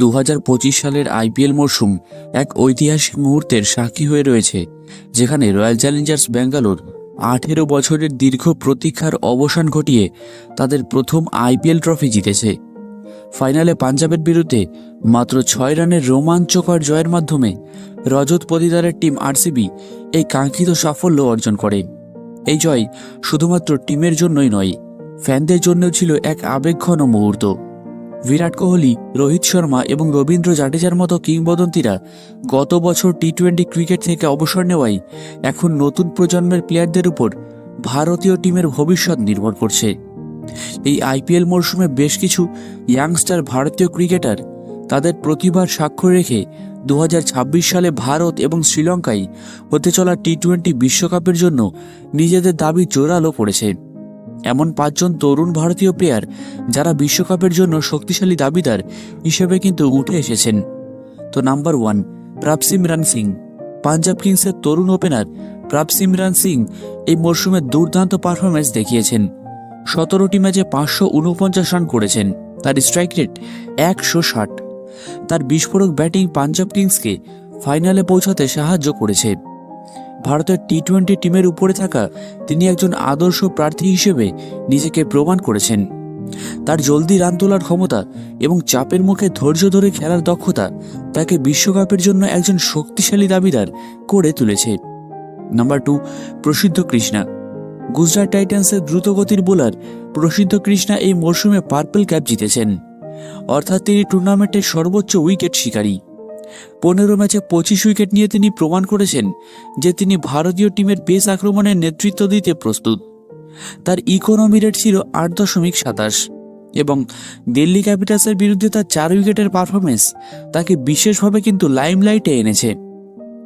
দু হাজার পঁচিশ সালের আইপিএল মরশুম এক ঐতিহাসিক মুহূর্তের সাক্ষী হয়ে রয়েছে, যেখানে রয়্যাল চ্যালেঞ্জার্স ব্যাঙ্গালোর আঠেরো বছরের দীর্ঘ প্রতীক্ষার অবসান ঘটিয়ে তাদের প্রথম আইপিএল ট্রফি জিতেছে। ফাইনালে পাঞ্জাবের বিরুদ্ধে মাত্র ছয় রানের রোমাঞ্চকর জয়ের মাধ্যমে রজত পতিদারের টিম আরসিবি এই কাঙ্ক্ষিত সাফল্য অর্জন করে। এই জয় শুধুমাত্র টিমের জন্যই নয়, ফ্যানদের জন্যও ছিল এক আবেগঘন মুহূর্ত। বিরাট কোহলি, রোহিত শর্মা এবং রবীন্দ্র জাডেজার মতো কিংবদন্তিরা গত বছর টি টোয়েন্টি ক্রিকেট থেকে অবসর নেওয়ায় এখন নতুন প্রজন্মের প্লেয়ারদের উপর ভারতীয় টিমের ভবিষ্যৎ নির্ভর করছে। এই আইপিএল মরশুমে বেশ কিছু ইয়াংস্টার ভারতীয় ক্রিকেটার তাদের প্রতিভার স্বাক্ষর রেখে দু হাজার ছাব্বিশ সালে ভারত এবং শ্রীলঙ্কায় হতে চলা টি টোয়েন্টি বিশ্বকাপের জন্য নিজেদের দাবি জোরালো পড়েছে। এমন পাঁচজন তরুণ ভারতীয় প্লেয়ার যারা বিশ্বকাপের জন্য শক্তিশালী দাবিদার হিসেবে কিন্তু উঠে এসেছেন। তো নাম্বার ওয়ান প্রাপসিমরান সিং। পাঞ্জাব কিংসের তরুণ ওপেনার প্রাপসিমরান সিং এই মরশুমে দুর্দান্ত পারফরমেন্স দেখিয়েছেন। সতেরোটি ম্যাচে পাঁচশো উনপঞ্চাশ রান করেছেন। তার স্ট্রাইক রেট একশো ষাট। তার বিস্ফোরক ব্যাটিং পাঞ্জাব কিংসকে ফাইনালে পৌঁছাতে সাহায্য করেছে। ভারতের টি টোয়েন্টি টিমের উপরে থাকা তিনি একজন আদর্শ প্রার্থী হিসেবে নিজেকে প্রমাণ করেছেন। তার জলদি রান তোলার ক্ষমতা এবং চাপের মুখে ধৈর্য ধরে খেলার দক্ষতা তাকে বিশ্বকাপের জন্য একজন শক্তিশালী দাবিদার করে তুলেছে। নাম্বার টু, প্রসিদ্ধ কৃষ্ণা। গুজরাট টাইটান্সের দ্রুতগতির বোলার প্রসিদ্ধ কৃষ্ণা এই মরশুমে পার্পল ক্যাপ জিতেছেন। অর্থাৎ তিনি টুর্নামেন্টের সর্বোচ্চ উইকেট শিকারী। পনেরো ম্যাচে পঁচিশ উইকেট নিয়ে তিনি প্রমাণ করেছেন যে তিনি ভারতীয় টিমের পেস আক্রমণের নেতৃত্ব দিতে প্রস্তুত। তার ইকোনমি রেট ছিল আট দশমিক সাতাশ এবং দিল্লি ক্যাপিটালসের বিরুদ্ধে তার চার উইকেটের পারফরমেন্স তাকে বিশেষভাবে কিন্তু লাইমলাইটে এনেছে।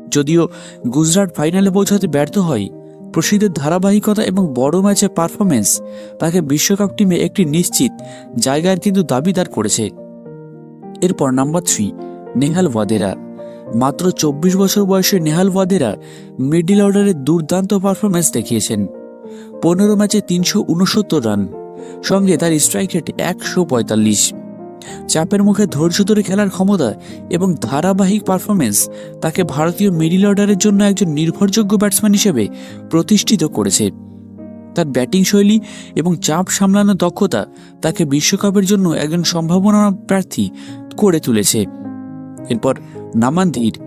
যদিও গুজরাট ফাইনালে পৌঁছাতে ব্যর্থ হয় প্রসিদ্ধের ধারাবাহিকতা এবং বড় ম্যাচে পারফরমেন্স তাকে বিশ্বকাপ টিমে একটি নিশ্চিত জায়গার কিন্তু দাবিদার করেছে। এরপর নাম্বার থ্রি নেহাল ওয়াদেরা। মাত্র চব্বিশ বছর বয়সে নেহাল ওয়াদেরা মিডল অর্ডারে দুর্দান্ত পারফরমেন্স দেখিয়েছেন। পনেরো ম্যাচে তিনশো উনসত্তর রান, সঙ্গে তার স্ট্রাইক রেট একশো পঁয়তাল্লিশ। চাপের মুখে ধৈর্য ধরে খেলার ক্ষমতা এবং ধারাবাহিক পারফরমেন্স তাকে ভারতীয় মিডিল অর্ডারের জন্য একজন নির্ভরযোগ্য ব্যাটসম্যান হিসেবে প্রতিষ্ঠিত করেছে। তার ব্যাটিং শৈলী এবং চাপ সামলানোর দক্ষতা তাকে বিশ্বকাপের জন্য একজন সম্ভাবনা প্রার্থী করে তুলেছে। এরপর নামানধীর।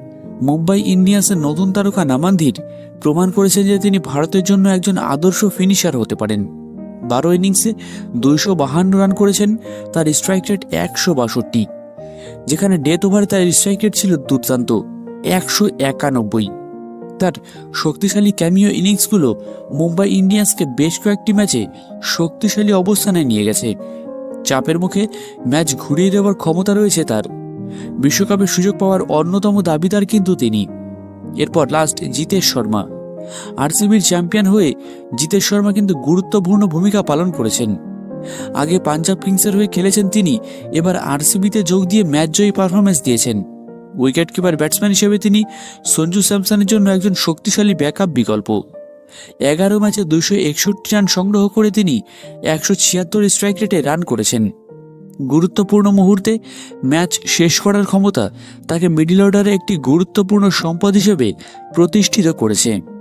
মুম্বাই ইন্ডিয়ান্সের নতুন তারকা নামানধীর প্রমাণ করেছেন যে তিনি ভারতের জন্য একজন আদর্শ ফিনিশার হতে পারেন। বারো ইনিংসে দুইশো বাহান্ন রান করেছেন, তার স্ট্রাইক রেট একশো বাষট্টি। যেখানে ডেথ ওভারে তার স্ট্রাইক রেট ছিল দুর্দান্ত, একশো একানব্বই। তার শক্তিশালী ক্যামিও ইনিংসগুলো মুম্বাই ইন্ডিয়ান্সকে বেশ কয়েকটি ম্যাচে শক্তিশালী অবস্থানে নিয়ে গেছে। চাপের মুখে ম্যাচ ঘুরিয়ে দেওয়ার ক্ষমতা রয়েছে তার। বিশ্বকাপে সুযোগ পাওয়ার অন্যতম দাবিদার কিন্তু তিনি। এরপর লাস্ট জিতেশ শর্মা। আরসিবির চ্যাম্পিয়ন হয়ে জিতেশ শর্মা কিন্তু গুরুত্বপূর্ণ ভূমিকা পালন করেছেন। আগে পাঞ্জাব কিংসের হয়ে খেলেছেন তিনি, এবার আরসিবিতে যোগ দিয়ে ম্যাচ জয়ী পারফরমেন্স দিয়েছেন। উইকেট কিপার ব্যাটসম্যান হিসেবে তিনি সঞ্জু স্যামসনের জন্য একজন শক্তিশালী ব্যাকআপ বিকল্প। এগারো ম্যাচে দুশো একষট্টি রান সংগ্রহ করে তিনি একশো ছিয়াত্তর স্ট্রাইক রেটে রান করেছেন। গুরুত্বপূর্ণ মুহূর্তে ম্যাচ শেষ করার ক্ষমতা তাকে মিডিল অর্ডারে একটি গুরুত্বপূর্ণ সম্পদ হিসেবে প্রতিষ্ঠিত করেছে।